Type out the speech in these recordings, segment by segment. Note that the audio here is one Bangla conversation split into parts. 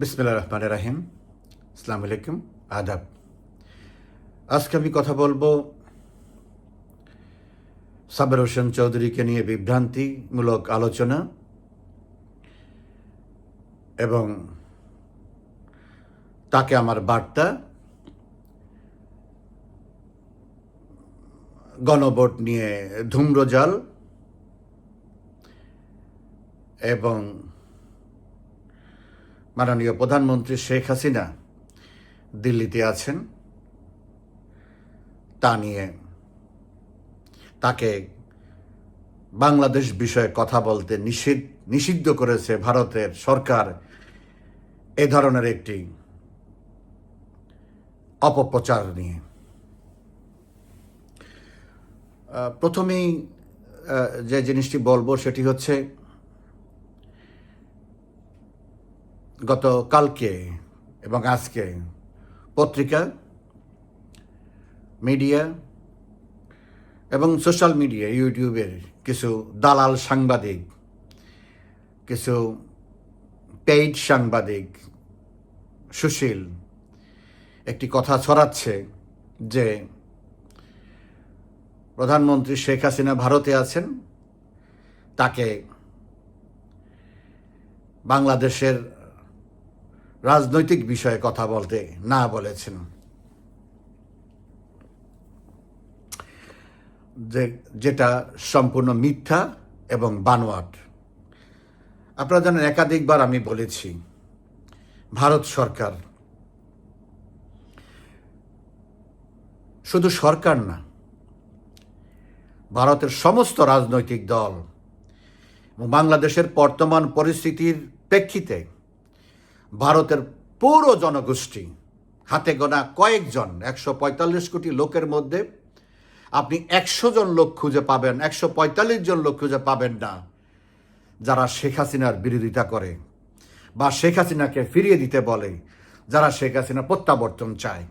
বিসমিল্লা রহমান রাহিম। আসসালাম আলাইকুম আদাব। আজকে আমি কথা বলব সাবের হোসেন চৌধুরীকে নিয়ে বিভ্রান্তিমূলক আলোচনা এবং তাকে আমার বার্তা গণভোট নিয়ে ধূম্রজাল এবং মাননীয় প্রধানমন্ত্রী শেখ হাসিনা দিল্লিতে আছেন। তা নিয়ে তাকে বাংলাদেশ বিষয়ে কথা বলতে নিষিদ্ধ নিষিদ্ধ করেছে ভারতের সরকার এ ধরনের একটি অপপ্রচার নিয়ে। প্রথমেই যে জিনিসটি বলব সেটি হচ্ছে গত কালকে এবং আজকে পত্রিকা, মিডিয়া এবং সোশ্যাল মিডিয়া, ইউটিউবের কিছু দালাল সাংবাদিক, কিছু পেইড সাংবাদিক সুশীল একটি কথা ছড়াচ্ছে যে প্রধানমন্ত্রী শেখ হাসিনা ভারতে আছেন। তাকে বাংলাদেশের রাজনৈতিক বিষয়ে কথা বলতে না বলেছেন। যে, যেটা সম্পূর্ণ মিথ্যা এবং বানোয়াট। আপনারা জানেন, একাধিকবার আমি বলেছি, ভারত সরকার শুধু সরকার না, ভারতের সমস্ত রাজনৈতিক দল বাংলাদেশের বর্তমান পরিস্থিতির প্রেক্ষিতে ভারতের পুরো জনগোষ্ঠী, হাতে গোনা কয়েকজন, একশো পঁয়তাল্লিশ কোটি লোকের মধ্যে, আপনি একশো জন লোক খুঁজে পাবেন, একশো পঁয়তাল্লিশ জন লোক খুঁজে পাবেন না, যারা শেখ হাসিনার বিরোধিতা করে বা শেখ হাসিনাকে ফিরিয়ে দিতে বলে, যারা শেখ হাসিনা প্রত্যাবর্তন চায়।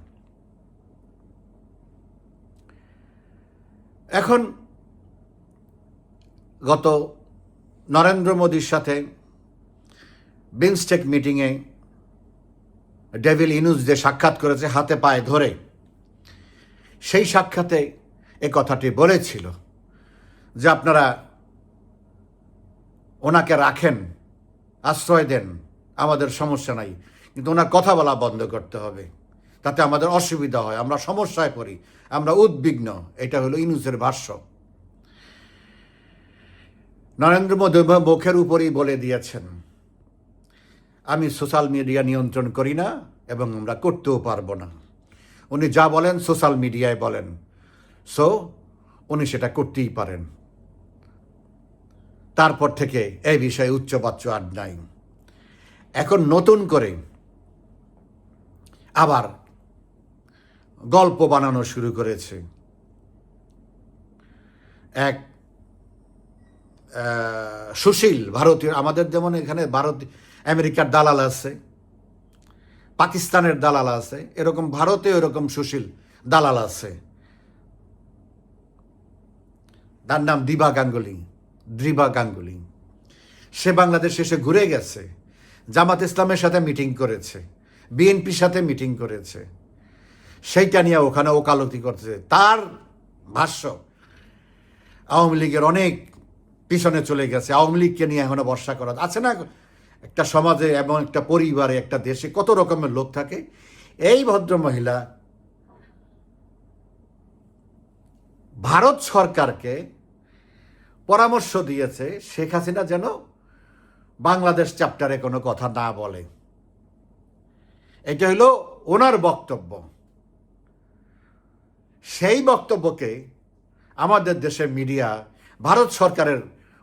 এখন গত নরেন্দ্র মোদীর সাথে বিমস্টেক মিটিংয়ে ডেভিল ইনুজ যে সাক্ষাৎ করেছে হাতে পায়ে ধরে, সেই সাক্ষাতে এ কথাটি বলেছিল যে আপনারা ওনাকে রাখেন, আশ্রয় দেন, আমাদের সমস্যা নাই, কিন্তু ওনার কথা বলা বন্ধ করতে হবে, তাতে আমাদের অসুবিধা হয়, আমরা সমস্যায় পড়ি, আমরা উদ্বিগ্ন, এটা হলো ইনুসের ভাষ্য। নরেন্দ্র মোদী মুখের উপরেই বলে দিয়েছেন আমি সোশ্যাল মিডিয়া নিয়ন্ত্রণ করি না এবং আমরা করতেও পারব না। উনি যা বলেন সোশ্যাল মিডিয়ায় বলেন। সো উনি সেটা করতেই পারেন। তারপর থেকে এই বিষয়ে উচ্চবাচ্য আর নাই। এখন নতুন করে আবার গল্প বানানো শুরু করেছে। এক সুশীল, ভারতীয়, আমাদের যেমন এখানে ভারত আমেরিকার দালাল আছে, পাকিস্তানের দালাল আছে, এরকম ভারতে এরকম সুশীল দালাল আছে। তার নাম দিবা গাঙ্গুলি, দ্রিবা গাঙ্গুলি। সে বাংলাদেশ এসে ঘুরে গেছে, জামাত ইসলামের সাথে মিটিং করেছে, বিএনপির সাথে মিটিং করেছে। সেইটা নিয়ে ওখানে ওকালতি করতেছে। তার ভাষ্য, আওয়ামী লীগের অনেক পিছনে চলে গেছে। আওয়ামী লীগকে নিয়ে এখনও বর্ষা করা আছে না একটা সমাজে এবং একটা পরিবারে, একটা দেশে কত রকমের লোক থাকে। এই ভদ্র মহিলা ভারত সরকারকে পরামর্শ দিয়েছে, শেখ হাসিনা যেন বাংলাদেশ চ্যাপ্টারে কোনো কথা না বলে। এটা হলো ওনার বক্তব্য। সেই বক্তব্যকে আমাদের দেশের মিডিয়া, ভারত সরকারের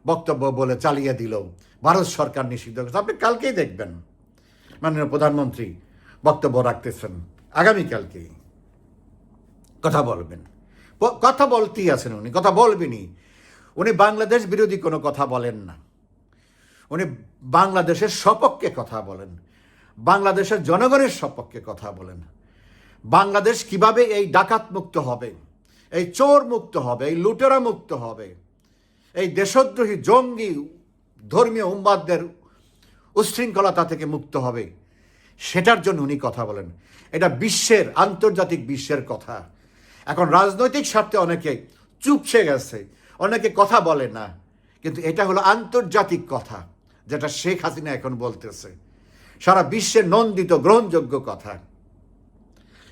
বক্তব্য বলে চালিয়ে দিল। ভারত সরকার নিষিদ্ধ করেছে। আপনি কালকেই দেখবেন। মাননীয় প্রধানমন্ত্রী বক্তব্য রাখতেছেন। আগামীকালকেই কথা বলবেন। কথা বলতেই আছেন উনি। কথা বলবেনই। উনি বাংলাদেশ বিরোধী কোনো কথা বলেন না। উনি বাংলাদেশের সপক্ষে কথা বলেন। বাংলাদেশের জনগণের সপক্ষে কথা বলেন। বাংলাদেশ কীভাবে এই ডাকাত মুক্ত হবে? এই চোর মুক্ত হবে? এই লুটেরা মুক্ত হবে? এই দেশদ্রোহী জঙ্গি ধর্মীয় উম্মাদদের উচ্ছৃঙ্খলতা থেকে মুক্ত হবে। সেটার জন্য উনি কথা বলেন। এটা বিশ্বের, আন্তর্জাতিক বিশ্বের কথা। এখন রাজনৈতিক স্বার্থে অনেকে চুপসে গেছে, অনেকে কথা বলে না। কিন্তু এটা হলো আন্তর্জাতিক কথা, যেটা শেখ হাসিনা এখন বলতেছে। সারা বিশ্বের নন্দিত, গ্রহণযোগ্য কথা।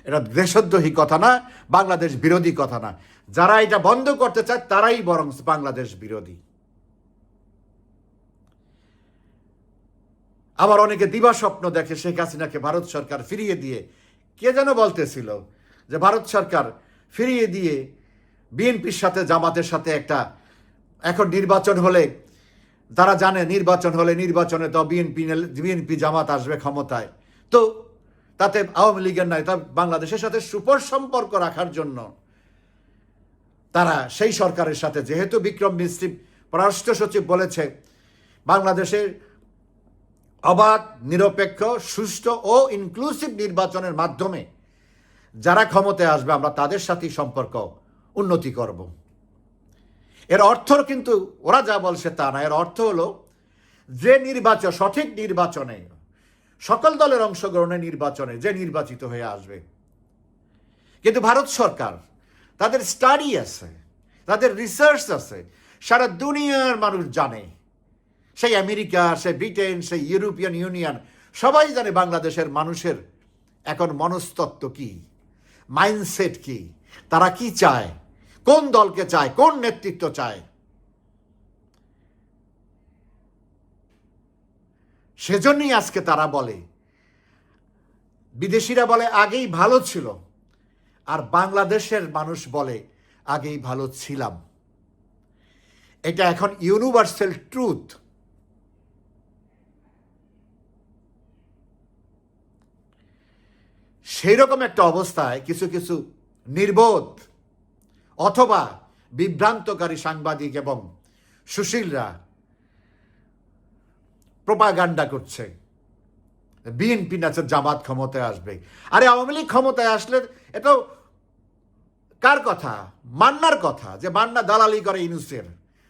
এটা দেশদ্রোহী কথা না, বাংলাদেশ বিরোধী কথা না। যারা এটা বন্ধ করতে চায়, তারাই বরং বাংলাদেশ বিরোধী। আবার অনেকে দিবা স্বপ্ন দেখে শেখ হাসিনাকে ভারত সরকার ফিরিয়ে দিয়ে, কে যেন বলতেছিল যে ভারত সরকার ফিরিয়ে দিয়ে বিএনপির সাথে, জামাতের সাথে একটা, এখন নির্বাচন হলে, তারা জানে নির্বাচন হলে নির্বাচনে তো বিএনপি বিএনপি জামাত আসবে ক্ষমতায়। তো তাতে আওয়ামী লীগের নয় তা বাংলাদেশের সাথে সুপর সম্পর্ক রাখার জন্য তারা সেই সরকারের সাথে, যেহেতু বিক্রম মিস্ত্রি, পররাষ্ট্র সচিব বলেছে, বাংলাদেশের অবাধ, নিরপেক্ষ, সুষ্ঠু ও ইনক্লুসিভ নির্বাচনের মাধ্যমে যারা ক্ষমতায় আসবে, আমরা তাদের সাথেই সম্পর্ক উন্নতি করব। এর অর্থ কিন্তু ওরা যা বলছে তা না। এর অর্থ হলো, যে নির্বাচন, সঠিক নির্বাচনে, সকল দলের অংশগ্রহণে নির্বাচনে, যে নির্বাচিত হয়ে আসবে। কিন্তু ভারত সরকার তাদের স্টাডি আছে, তাদের রিসার্চ আছে। সারা দুনিয়ার মানুষ জানে। সেই আমেরিকা সে ব্রিটেন, সেই ইউরোপিয়ান ইউনিয়ন, সবাই জানে বাংলাদেশের মানুষের এখন মনস্তত্ত্ব কি মাইন্ডসেট কি, তারা কি চায়, কোন দলকে চায়, কোন নেতৃত্ব চায়। সেজন্যই আজকে তারা বলে, বিদেশিরা বলে, আগেই ভালো ছিল। আর বাংলাদেশের মানুষ বলে, আগেই ভালো ছিলাম। এটা এখন ইউনিভার্সাল ট্রুথ সেই রকম একটা অবস্থায় কিছু কিছু নির্বোধ অথবা বিভ্রান্তকারী সাংবাদিক এবং সুশীলরা প্রপাগান্ডা করছে। বিএনপি নাচের জামাত ক্ষমতায় আসবে। আরে আওয়ামী লীগ ক্ষমতায় আসলে এটা কার কথা? মান্নার কথা, যে মান্না দালালি করে ইনুসের,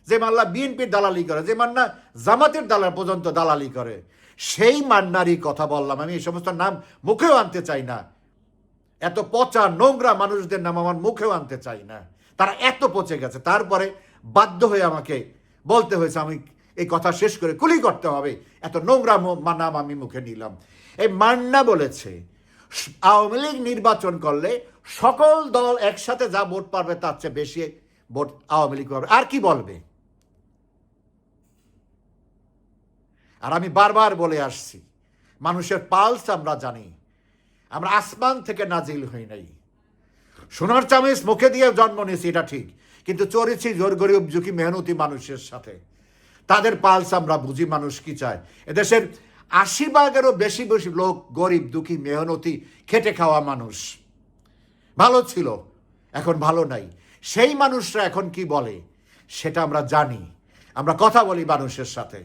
যে মাল্লা বিএনপির দালালি করে, যে মান্না জামাতের দালাল পর্যন্ত দালালি করে। সেই মান্নারই কথা বললাম আমি, এই সমস্ত নাম মুখেও আনতে চাই না। এত পচা নোংরা মানুষদের নাম আমার মুখেও আনতে চাই না। তারা এত পচে গেছে, তারপরে বাধ্য হয়ে আমাকে বলতে হয়েছে, আমি এই কথা শেষ করে কুলি করতে হবে। এত নোংরা নাম আমি মুখে নিলাম। এই মান্না বলেছে আওয়ামী লীগ নির্বাচন করলে সকল দল একসাথে যা ভোট পারবে তার চেয়ে বেশি ভোট আওয়ামী লীগ পাবে। আর কি বলবে? আর আমি বারবার বলে আসছি, মানুষের পালস আমরা জানি, আমরা আসমান থেকে নাজিল হই নাই। সোনার চামিচ মুখে দিয়ে জন্ম নিয়েছি, এটা ঠিক, কিন্তু চড়েছি জোর গরিব ঝুঁকি মেহনতি মানুষের সাথে। তাদের পালস আমরা বুঝি মানুষ কি চায়? এদেশের আশি ভাগেরও বেশি বেশি লোক গরিব, দুঃখী, মেহনতি, খেটে খাওয়া মানুষ। ভালো ছিল, এখন ভালো নাই। সেই মানুষরা এখন কি বলে? সেটা আমরা জানি। আমরা কথা বলি মানুষের সাথে।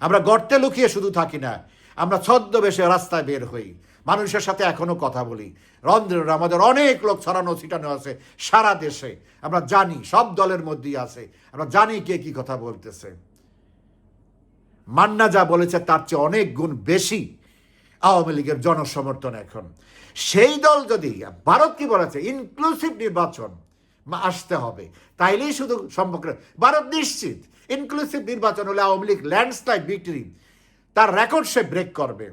আমরা গর্তে লুকিয়ে শুধু থাকি না, আমরা ছদ্মবেশে রাস্তায় বের হই। মানুষের সাথে এখনও কথা বলি। রন্ধ্রের আমাদের অনেক লোক ছড়ানো, ছিটানো আছে সারা দেশে। আমরা জানি, সব দলের মধ্যেই আছে। আমরা জানি কে কি কথা বলতেছে। মান্না যা বলেছে তার চেয়ে অনেক গুণ বেশি আওয়ামী লীগের জনসমর্থন এখন। সেই দল যদি, ভারত কি বলেছে? ইনক্লুসিভ নির্বাচন আসতে হবে। তাইলেই শুধু সম্পর্ক ভারত নিশ্চিত ইনক্লুসিভ নির্বাচন হলে আওয়ামী লীগ ল্যান্ডস্লাইড ভিক্টরি তার রেকর্ড সে ব্রেক করবে।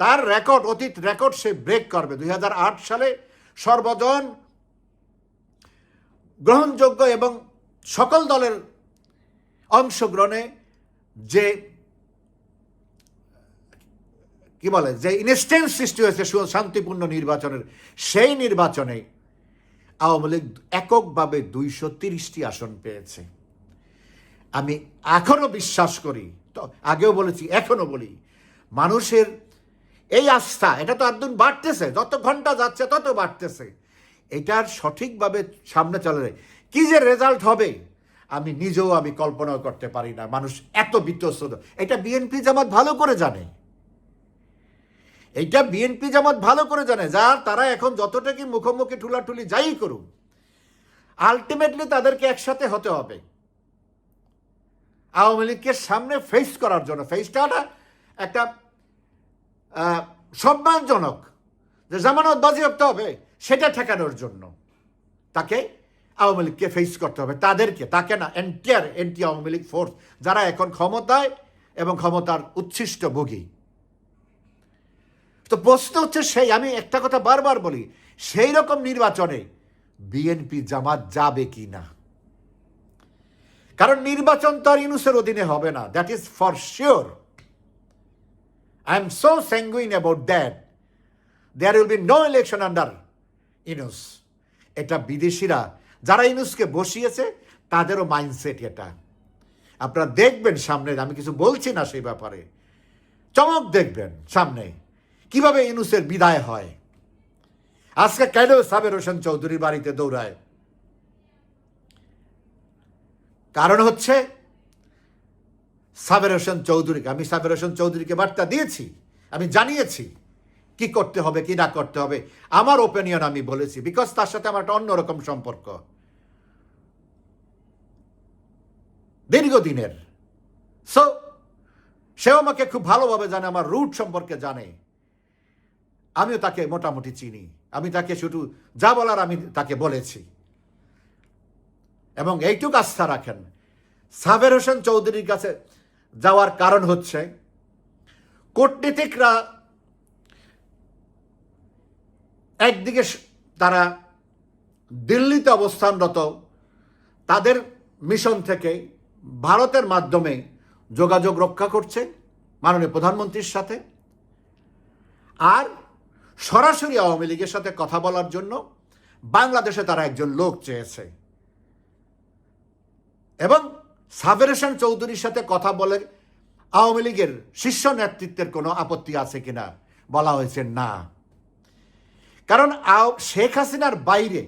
তার রেকর্ড অতীত রেকর্ড সে ব্রেক করবে। দুই হাজার আট সালে সর্বজন গ্রহণযোগ্য এবং সকল দলের অংশগ্রহণে যে, কি বলে, যে ইনস্টেন্স সৃষ্টি হয়েছে শান্তিপূর্ণ নির্বাচনের, সেই নির্বাচনে আওয়ামী লীগ এককভাবে দুইশো তিরিশটি আসন পেয়েছে। আমি এখনও বিশ্বাস করি, তো আগেও বলেছি, এখনও বলি, মানুষের এই আস্থা, এটা তো একদম বাড়তেছে, যত ঘণ্টা যাচ্ছে তত বাড়তেছে। এটার সঠিকভাবে সামনে চলে কি যে রেজাল্ট হবে? আমি নিজেও আমি কল্পনাও করতে পারি না। মানুষ এত বিত্তস্ত এটা বিএনপি জামাত ভালো করে জানে। এইটা বিএনপি জামাত ভালো করে জানে। যা তারা এখন যতটা কি মুখোমুখি ঠুলাঠুলি যাই করুক আলটিমেটলি তাদেরকে একসাথে হতে হবে। আওয়ামী লীগকে সামনে ফেস করার জন্য। ফেসটা একটা সম্মানজনক যে জামানত বাজেয়াপ্ত হবে, সেটা ঠেকানোর জন্য। তাকে আওয়ামী লীগকে ফেস করতে হবে। তাদেরকে, তাকে না entire anti Awami League force যারা এখন ক্ষমতায় এবং ক্ষমতার উচ্ছিষ্ট ভোগী। তো প্রশ্ন হচ্ছে সেই, আমি একটা কথা বারবার বলি, সেই রকম নির্বাচনে বিএনপি জামাত যাবে কি না? কারণ নির্বাচন তো আর ইউনুসের অধীনে হবে না that is for sure I am so sanguine about that there will be no election under Yunus এটা বিদেশিরা যারা ইনুসকে বসিয়েছে, তাদেরও মাইন্ডসেট এটা। আপনারা দেখবেন সামনে, আমি কিছু বলছি না সেই ব্যাপারে। চমক দেখবেন সামনে, কীভাবে ইনুসের বিদায় হয়। আজকে কেন সাবের হোসেন চৌধুরীর বাড়িতে দৌড়ায়? কারণ হচ্ছে, সাবের হোসেন চৌধুরীকে, আমি সাবের হোসেন চৌধুরীকে বার্তা দিয়েছি, আমি জানিয়েছি কি করতে হবে, কি না করতে হবে, আমার ওপিনিয়ন আমি বলেছি বিকজ তার সাথে আমার একটা অন্যরকম সম্পর্ক। দীর্ঘদিনের। সো সেও আমাকে খুব ভালোভাবে জানে, আমার রুট সম্পর্কে জানে। আমিও তাকে মোটামুটি চিনি। আমি তাকে শুধু যা বলার আমি তাকে বলেছি। এবং এইটুক আস্থা রাখেন। সাবের হোসেন চৌধুরীর কাছে যাওয়ার কারণ হচ্ছে, কূটনীতিকরা একদিকে তারা দিল্লিতে অবস্থানরত, তাদের মিশন থেকে ভারতের মাধ্যমে যোগাযোগ রক্ষা করছে মাননীয় প্রধানমন্ত্রীর সাথে। আর সরাসরি আওয়ামী লীগের সাথে কথা বলার জন্য বাংলাদেশে তারা একজন লোক চেয়েছে। এবং সাবের হোসেন চৌধুরীর সাথে কথা বলে আওয়ামী লীগের শীর্ষ নেতৃত্বের কোনো আপত্তি আছে কিনা বলা হয়েছে না। কারণ শেখ হাসিনার বাইরে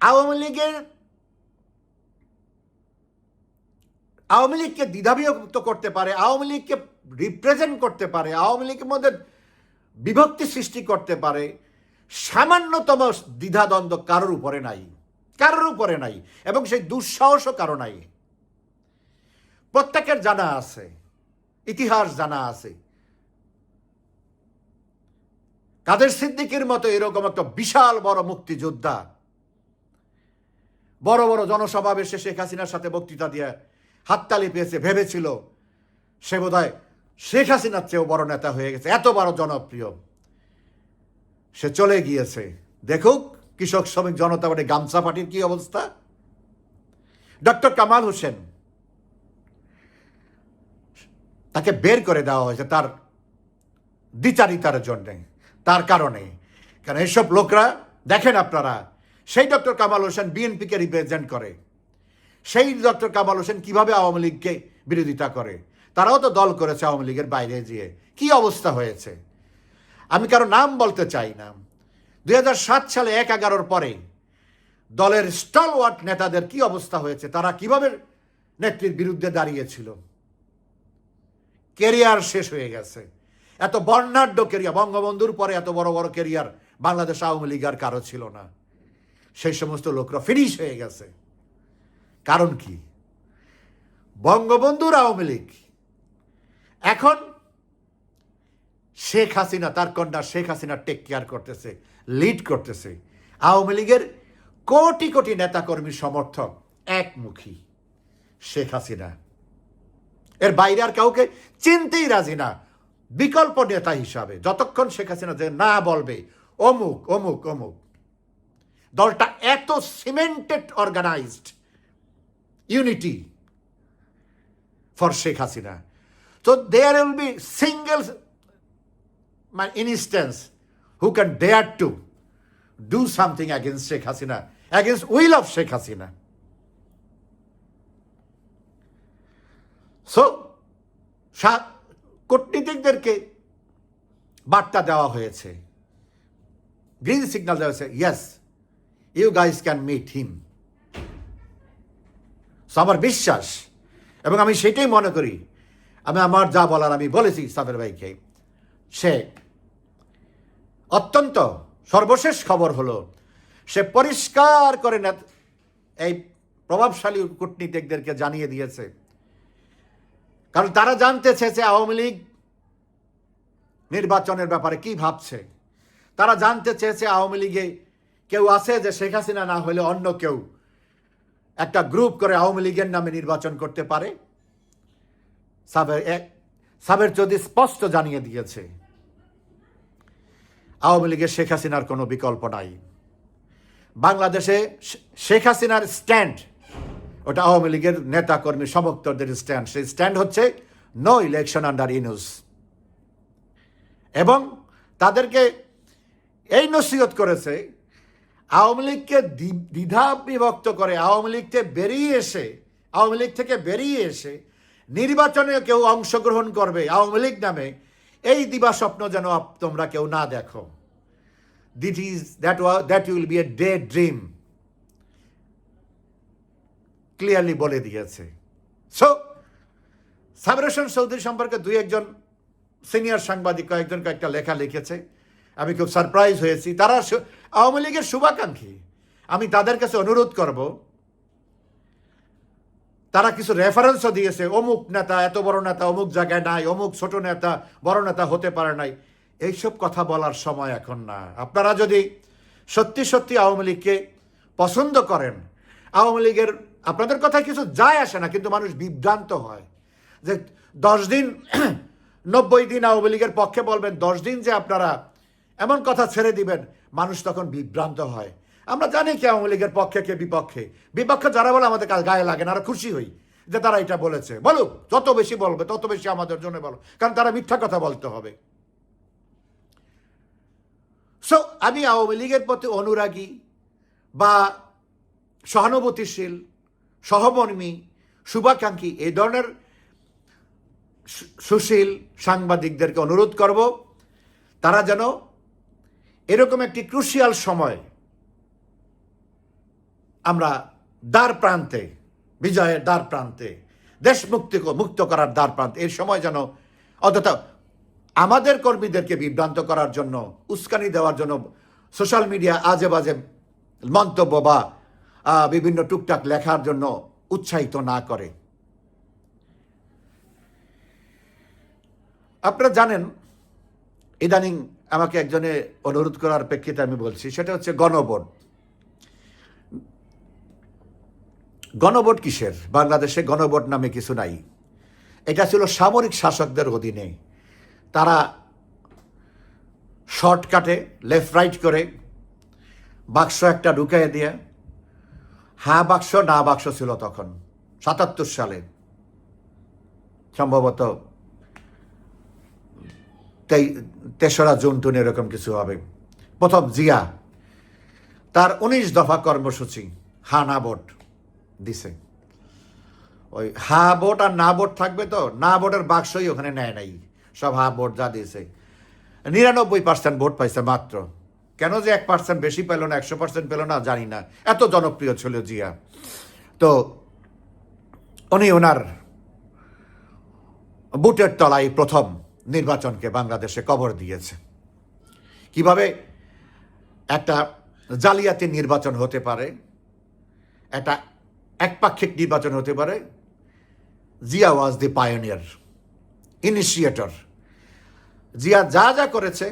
আওয়ামী লীগের আওয়ামী লীগকে দ্বিধাবিভক্ত করতে পারে, আওয়ামী লীগকে রিপ্রেজেন্ট করতে পারে, আওয়ামী লীগের মধ্যে বিভক্তি সৃষ্টি করতে পারে, সামান্যতম দ্বিধাদ্বন্দ্ব কারোর উপরে নাই, কারোর উপরে নাই এবং সেই দুঃসাহসও কারও নাই। প্রত্যেকের জানা আছে, ইতিহাস জানা আছে কাদের সিদ্দিকের মতো এরকম একটা বিশাল বড় মুক্তিযোদ্ধা? বড় বড় জনসমাবেশে শেখ হাসিনার সাথে বক্তৃতা দিয়ে হাততালি পেয়েছে, ভেবেছিল সে বোধহয় শেখ হাসিনার চেয়েও বড় নেতা হয়ে গেছে, এত বড় জনপ্রিয়। সে চলে গিয়েছে। দেখুক, কৃষক, শ্রমিক, জনতা পার্টি গামছা পার্টির কি অবস্থা? ডক্টর কামাল হোসেন তাকে বের করে দেওয়া হয়েছে তার দ্বিচারিতার জন্যে। তার কারণে। কারণ এসব লোকরা, দেখেন আপনারা, সেই ডক্টর কামাল হোসেন বিএনপিকে রিপ্রেজেন্ট করে। সেই ডক্টর কামাল হোসেন কীভাবে আওয়ামী লীগকে বিরোধিতা করে? তারাও তো দল করেছে আওয়ামী লীগের বাইরে গিয়ে। কি অবস্থা হয়েছে? আমি কারও নাম বলতে চাই না। দু হাজার সাত সালে এক এগারোর পরে দলের স্টলওয়ার্ট নেতাদের কি অবস্থা হয়েছে? তারা কীভাবে নেত্রীর বিরুদ্ধে দাঁড়িয়েছিল? কেরিয়ার শেষ হয়ে গেছে। এত বর্ণাঢ্য কেরিয়ার বঙ্গবন্ধুর পরে এত বড় বড় কেরিয়ার বাংলাদেশ আওয়ামী লীগ আর কারও ছিল না। সেই সমস্ত লোকরা ফিনিশ হয়ে গেছে। কারণ কি? বঙ্গবন্ধুর আওয়ামী লীগ, এখন শেখ হাসিনা, তার কন্যা শেখ হাসিনা টেক কেয়ার করতেছে লিড করতেছে। আওয়ামী লীগের কোটি কোটি নেতাকর্মী সমর্থক একমুখী শেখ হাসিনা। এর বাইরে আর কাউকে চিনতেই রাজি না। বিকল্প নেতা হিসাবে যতক্ষণ শেখ হাসিনা যে না বলবে অমুক অমুক অমুক দলটা এত cemented organised unity for Sheikh Hasina তো there will be single instance who can dare to do something against Sheikh Hasina, against will of Sheikh Hasina. So, সা- কূটনীতিকদেরকে বার্তা দেওয়া হয়েছে। গ্রিন সিগন্যাল দেওয়া হয়েছে yes you guys can meet him so আমার বিশ্বাস, এবং আমি সেটাই মনে করি, আমি আমার যা বলার আমি বলেছি সাবের ভাইকে, সে অত্যন্ত সর্বশেষ খবর হলো, সে পরিষ্কার করে এই প্রভাবশালী কূটনীতিকদেরকে জানিয়ে দিয়েছে। কারণ তারা জানতে চেয়েছে আওয়ামী লীগ নির্বাচনের ব্যাপারে কি ভাবছে। তারা জানতে চেয়েছে আওয়ামী লীগে কেউ আছে যে শেখ হাসিনা না হলে অন্য কেউ একটা গ্রুপ করে আওয়ামী লীগের নামে নির্বাচন করতে পারে। সাবের সাবের চৌধুরী স্পষ্ট জানিয়ে দিয়েছে, আওয়ামী লীগের শেখ হাসিনার কোনো বিকল্প নাই। বাংলাদেশে শেখ হাসিনার স্ট্যান্ড ওটা আওয়ামী লীগের নেতা কর্মী সমর্থকদের স্ট্যান্ড সেই স্ট্যান্ড হচ্ছে নো ইলেকশন আন্ডার ইনুস এবং তাদেরকে এই নসিহত করেছে, আওয়ামী লীগকে দ্বি- দ্বিধা বিভক্ত করে আওয়ামী লীগ থেকে বেরিয়ে এসে, আওয়ামী লীগ থেকে বেরিয়ে এসে নির্বাচনে কেউ অংশগ্রহণ করবে আওয়ামী লীগ নামে, এই দিবা স্বপ্ন যেন তোমরা কেউ না দেখো। This is that what that will be a day dream clearly বলে দিয়েছে। সো সাবরেশন চৌধুরী সম্পর্কে দুই একজন সিনিয়র সাংবাদিক কয়েকজন কয়েকটা লেখা লিখেছে। আমি খুব সারপ্রাইজ হয়েছি। তারা আওয়ামী লীগের শুভাকাঙ্ক্ষী। আমি তাদের কাছে অনুরোধ করব, তারা কিছু রেফারেন্সও দিয়েছে। অমুক নেতা, এত বড় নেতা, অমুক জায়গায় নাই, অমুক ছোট নেতা, বড় নেতা হতে পারে নাই। এইসব কথা বলার সময় এখন না। আপনারা যদি সত্যি সত্যি আওয়ামী লীগকে পছন্দ করেন, আওয়ামী লীগের আপনাদের কথা কিছু যায় আসে না, কিন্তু মানুষ বিভ্রান্ত হয়। যে দশ দিন, নব্বই দিন আওয়ামী লীগের পক্ষে বলবেন, দশ দিন যে আপনারা এমন কথা ছেড়ে দিবেন, মানুষ তখন বিভ্রান্ত হয়। আমরা জানি কি আওয়ামী লীগের পক্ষে, কে বিপক্ষে। বিপক্ষে যারা বলে আমাদের গায়ে লাগে না আর খুশি হই যে তারা এটা বলেছে। বলুক, যত বেশি বলবে, তত বেশি আমাদের জন্য বলো কারণ তারা মিথ্যা কথা বলতে হবে। সো আমি আওয়ামী লীগের প্রতি অনুরাগী বা সহানুভূতিশীল সহমর্মী শুভাকাঙ্ক্ষী এই ধরনের সুশীল সাংবাদিকদেরকে অনুরোধ করব, তারা যেন এরকম একটি ক্রুশিয়াল সময় আমরা দ্বার প্রান্তে, বিজয়ের দ্বার প্রান্তে দেশ মুক্তি মুক্ত করার দ্বার প্রান্তে, এই সময় যেন অযথা আমাদের কর্মীদেরকে বিভ্রান্ত করার জন্য, উস্কানি দেওয়ার জন্য সোশ্যাল মিডিয়া আজে বাজে মন্তব্য বা বিভিন্ন টুকটাক লেখার জন্য উৎসাহিত না করে। আপনারা জানেন, ইদানিং আমাকে একজনে অনুরোধ করার প্রেক্ষিতে আমি বলছি, সেটা হচ্ছে গণভোট। গণভোট কিসের? বাংলাদেশে গণভোট নামে কিছু নাই। এটা ছিল সামরিক শাসকদের অধীনে। তারা শর্টকাটে লেফট রাইট করে, বাক্স একটা ঢুকাই দিয়ে হ্যাঁ বাক্স, না বাক্স ছিল তখন, সাতাত্তর সালে। সম্ভবত তেসরা জুন টুন এরকম কিছু হবে। প্রথম জিয়া, তার উনিশ দফা কর্মসূচি, হা, না, ভোট দিছে। ওই হা, ভোট আর না ভোট থাকবে তো, না ভোটের বাক্সই ওখানে নেয় নাই। সব হা, ভোট যা দিয়েছে। নিরানব্বই পার্সেন্ট ভোট পাইছে মাত্র। কেন যে এক পার্সেন্ট বেশি পেল না, একশো পার্সেন্ট পেল না, জানি না। এত জনপ্রিয় ছিল জিয়া। তো উনি ওনার বুটের তলায় প্রথম নির্বাচনকে বাংলাদেশে কবর দিয়েছে। কীভাবে একটা জালিয়াতি নির্বাচন হতে পারে, একটা একপাক্ষিক নির্বাচন হতে পারে, Zia was the pioneer, initiator. Zia যা যা করেছে,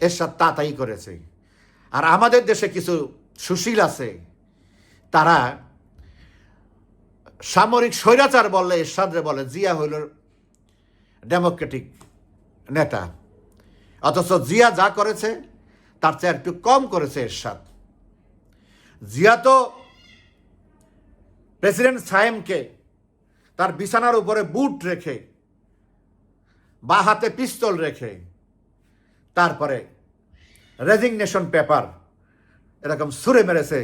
এরশাদ তা তাই করেছে। আর আমাদের দেশে কিছু সুশীল আছে, তারা সামরিক স্বৈরাচার বললে এরশাদরে বলে, জিয়া হইল ডেমোক্রেটিক নেতা। অথচ জিয়া যা করেছে, তার চেয়ে একটু কম করেছে এরশাদ। জিয়া তো প্রেসিডেন্ট সায়েমকে তার বিছানার উপরে বুট রেখে, বা হাতে পিস্তল রেখে, তারপরে রেজিগনেশন পেপার এরকম সুরে মেরেছে,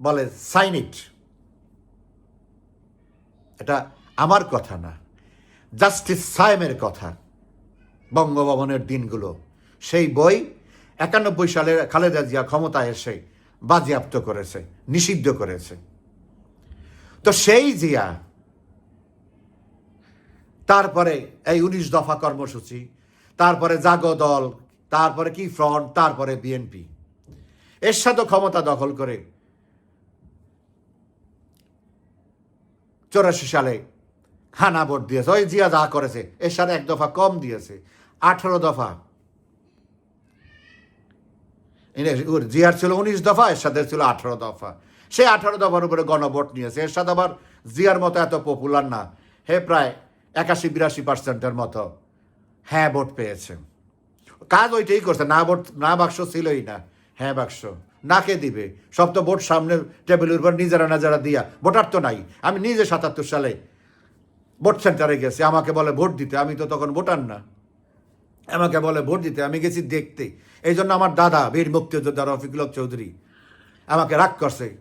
বলে সাইন ইট এটা আমার কথা না জাস্টিস সায়েমের কথা, বঙ্গভবনের দিনগুলো। সেই বই একানব্বই সালে খালেদা জিয়া ক্ষমতায় এসে বাজেয়াপ্ত করেছে, নিষিদ্ধ করেছে। তো সেই জিয়া, তারপরে এই উনিশ দফা কর্মসূচি, তারপরে জাগো দল তারপরে কি? ফ্রন্ট, তারপরে বিএনপি এর সাথে ক্ষমতা দখল করে চৌরাশি সালে হানা ভোট দিয়েছে। ওই জিয়া যা করেছে এর সাথে এক দফা কম দিয়েছে, আঠারো দফা। জিয়ার ছিল উনিশ দফা এর সাথে ছিল আঠারো দফা। সে আঠারো দফার উপরে গণভোট নিয়েছে। এর সাথে আবার জিয়ার মতো এত পপুলার না। হে প্রায় একাশি বিরাশি পার্সেন্টের মতো হ্যাঁ ভোট পেয়েছে। কাজ ওইটাই করছে, না ভোট, না বাক্স ছিলই না। হ্যাঁ বাক্স। না কে দিবে। সব তো ভোট সামনে টেবিলের উপর নিজেরা নাজারা দিয়া। ভোটার তো নাই। আমি নিজে সাতাত্তর সালে ভোট সেন্টারে গেছি। আমাকে বলে ভোট দিতে। আমি তো তখন ভোটার না। আমাকে বলে ভোট দিতে। আমি গেছি দেখতে। এই জন্য আমার দাদা বীর মুক্তিযোদ্ধা রফিকুল চৌধুরী আমাকে রাগ করছে।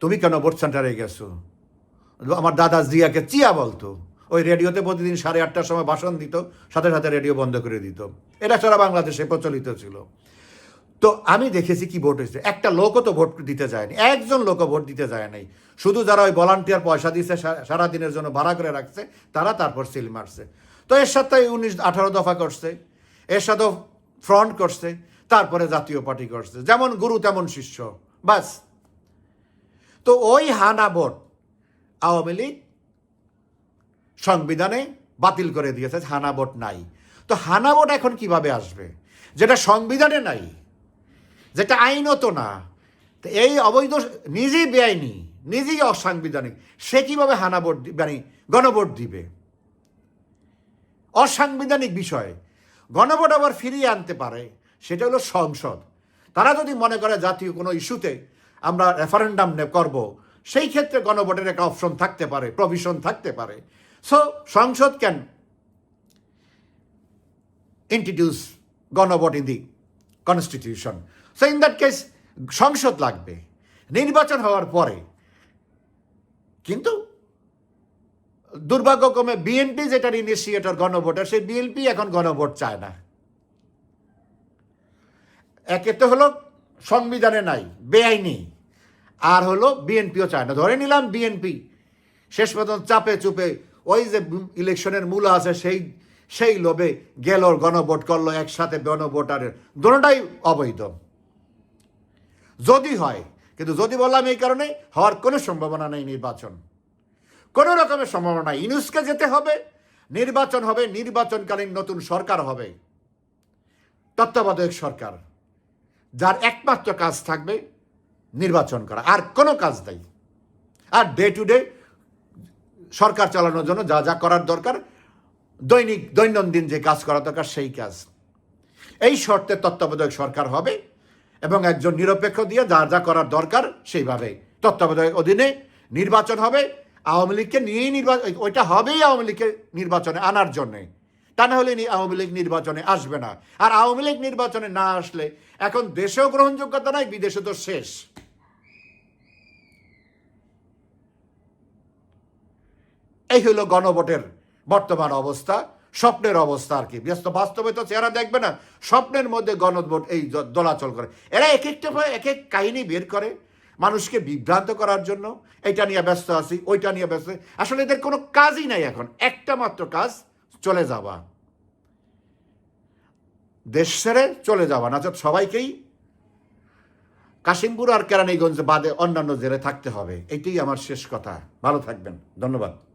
তুমি কেন ভোট সেন্টারে গেছো? আমার দাদা জিয়াকে চিয়া বলতো। ওই রেডিওতে প্রতিদিন সাড়ে আটটার সময় ভাষণ দিত, সাথে সাথে রেডিও বন্ধ করে দিত। এটা সারা বাংলাদেশে প্রচলিত ছিল। তো আমি দেখেছি কি ভোট হয়েছে। একটা লোকও তো ভোট দিতে যায়নি, একজন লোকও ভোট দিতে যায় নাই। শুধু যারা ওই ভলান্টিয়ার পয়সা দিচ্ছে সারাদিনের জন্য ভাড়া করে রাখছে, তারা তারপর সিল মারছে। তো এর সাথে উনিশ, আঠারো দফা করছে এর সাথে ফ্রন্ট করছে, তারপরে জাতীয় পার্টি করছে। যেমন গুরু, তেমন শিষ্য বাস তো ওই হানা ভোট আওয়ামী লীগ সংবিধানে বাতিল করে দিয়েছে, হানা ভোট নাই। তো হানা ভোট এখন কীভাবে আসবে? যেটা সংবিধানে নাই, যেটা আইনত না, তো এই অবৈধ, নিজেই বেআইনি, নিজেই অসাংবিধানিক, সে কীভাবে হানা ভোট দি- মানে গণভোট দিবে? অসাংবিধানিক বিষয়। গণভোট আবার ফিরিয়ে আনতে পারে, সেটা হলো সংসদ। তারা যদি মনে করে জাতীয় কোনো ইস্যুতে আমরা রেফারেন্ডাম করব, সেই ক্ষেত্রে গণভোটের একটা অপশন থাকতে পারে প্রভিশন থাকতে পারে। সো সংসদ ক্যান ইন্ট্রোডিউস গণভোট in the constitution so in that case সংসদ লাগবে। নির্বাচন হওয়ার পরে। কিন্তু, দুর্ভাগ্যক্রমে বিএনপি যেটার ইনিশিয়েটর গণভোটার সেই বিএনপি এখন গণভোট চায় না। একে তো হলো সংবিধানে নাই, বেআইনি। আর হলো বিএনপিও চায় না। ধরে নিলাম বিএনপি শেষ পর্যন্ত চাপে চুপে ওই যে ইলেকশনের মূল আছে, সেই সেই লোভে গেল গণভোট করল একসাথে গণভোটারের। দুটাই অবৈধ। যদি হয়, কিন্তু যদি বললাম এই কারণে, হওয়ার কোনো সম্ভাবনা নেই নির্বাচন। কোনো রকমের সম্ভাবনা নাই। ইনুসকে যেতে হবে, নির্বাচন হবে, নির্বাচনকালীন নতুন সরকার হবে। তত্ত্বাবধায়ক সরকার, যার একমাত্র কাজ থাকবে নির্বাচন করা। আর কোনো কাজ নেই। আর ডে টু ডে সরকার চালানোর জন্য যা যা করার দরকার, দৈনিক, দৈনন্দিন যে কাজ করা দরকার, সেই কাজ। এই শর্তে তত্ত্বাবধায়ক সরকার হবে এবং একজন নিরপেক্ষ দিয়ে যা যা করার দরকার, সেইভাবে। তত্ত্বাবধায়ক অধীনে নির্বাচন হবে। আওয়ামী লীগকে নিয়েই নির্বাচন ওইটা হবেই আওয়ামী লীগকে নির্বাচনে আনার জন্যে। তা না হলে আওয়ামী লীগ নির্বাচনে আসবে না। আর আওয়ামী লীগ নির্বাচনে না আসলে এখন দেশেও গ্রহণযোগ্যতা নাই, বিদেশে তো শেষ। এই হলো গণভোটের বর্তমান অবস্থা, স্বপ্নের অবস্থা আর কি। ব্যস্ত, বাস্তবে তো চেহারা দেখবে না, স্বপ্নের মধ্যে গণভোট এই দোলাচল করে। এরা এক একটা এক এক কাহিনী বের করে মানুষকে বিভ্রান্ত করার জন্য। এইটা নিয়ে ব্যস্ত আছি, ওইটা নিয়ে ব্যস্ত। আসলে এদের কোনো কাজই নাই এখন। একটা মাত্র কাজ, চলে যাওয়া। দেশ ছেড়ে চলে যাওয়া। না সবাইকেই কাশিমপুর আর কেরানীগঞ্জ বাদে অন্যান্য জেলে থাকতে হবে। এটাই আমার শেষ কথা। ভালো থাকবেন। ধন্যবাদ।